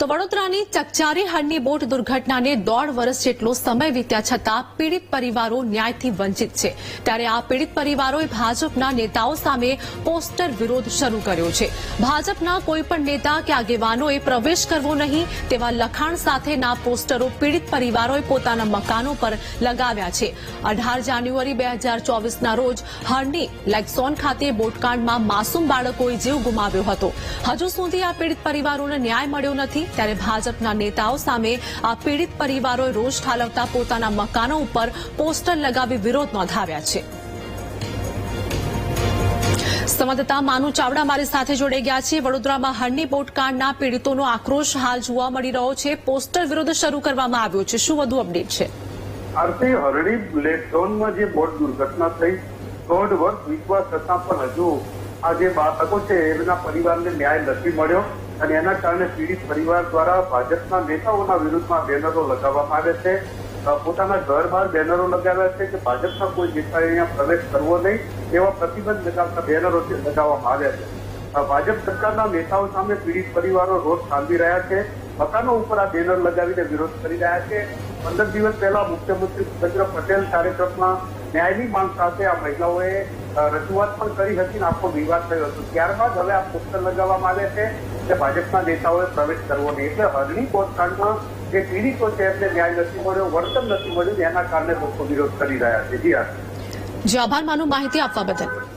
તો વડોદરાની ચકચારી હળની બોટ દુર્ઘટનાને દોઢ વર્ષ જેટલો સમય વીત્યા છતાં પીડિત પરિવારો ન્યાયથી વંચિત છે. ત્યારે આ પીડિત પરિવારોએ ભાજપના નેતાઓ સામે પોસ્ટર વિરોધ શરૂ કર્યો છે. ભાજપના કોઈપણ નેતા કે આગેવાનોએ પ્રવેશ કરવો નહીં તેવા લખાણ સાથેના પોસ્ટરો પીડિત પરિવારોએ પોતાના મકાનો પર લગાવ્યા છે. અઢાર જાન્યુઆરી બે હજાર ચોવીસના રોજ હરની લેક્સોન ખાતે બોટકાંડમાં માસૂમ બાળકોએ જીવ ગુમાવ્યો હતો. હજુ સુધી આ પીડિત પરિવારોને ન્યાય મળ્યો નથી. ત્યારે ભાજપના નેતાઓ સામે આ પીડિત પરિવારોએ રોષ ઠાલવતા પોતાના મકાનો ઉપર પોસ્ટર લગાવી વિરોધ નોંધાવ્યા છે. સંવાદદાતા માનુ ચાવડા મારી સાથે જોડાઈ ગયા છે. વડોદરામાં હળની બોટકાંડના પીડિતોનો આક્રોશ હાલ જોવા મળી રહ્યો છે. પોસ્ટર વિરોધ શરૂ કરવામાં આવ્યો છે. શું વધુ અપડેટ છે? આરતી હરણી બ્લેક જે બોટ દુર્ઘટના થઈ, દોઢ વર્ષ વીતવા છતાં પણ હજુ આ જે બાળકો છે, એમના પરિવારને ન્યાય નથી મળ્યો. અને એના કારણે પીડિત પરિવાર દ્વારા ભાજપના નેતાઓના વિરુદ્ધમાં બેનરો લગાવવામાં આવે છે. પોતાના ઘર બહાર બેનરો લગાવ્યા છે કે ભાજપના કોઈ નેતાએ અહીંયા પ્રવેશ કરવો નહીં એવા પ્રતિબંધ લગાવતા બેનરો લગાવવામાં આવ્યા છે. ભાજપ સરકારના નેતાઓ સામે પીડિત પરિવારો રોષ ઠાલવી રહ્યા છે. મકાનો ઉપર આ બેનર લગાવીને વિરોધ કરી રહ્યા છે. પંદર દિવસ પહેલા મુખ્યમંત્રી ભૂપેન્દ્ર પટેલ કાર્યક્રમમાં ન્યાયની માંગ સાથે આ મહિલાઓએ રજૂઆત પણ કરી હતી ને આખો વિવાદ થયો હતો. ત્યારબાદ હવે આ પોસ્ટર લગાવવામાં આવે છે કે ભાજપના નેતાઓએ પ્રવેશ કરવો નહીં. એટલે હરણી કોર્ટકાંડમાં જે પીડિતો છે એમને ન્યાય નથી મળ્યો વર્તન નથી મળ્યું એના કારણે લોકો વિરોધ કરી રહ્યા છે. જે આભાર. માનું માહિતી આપવા બદલ.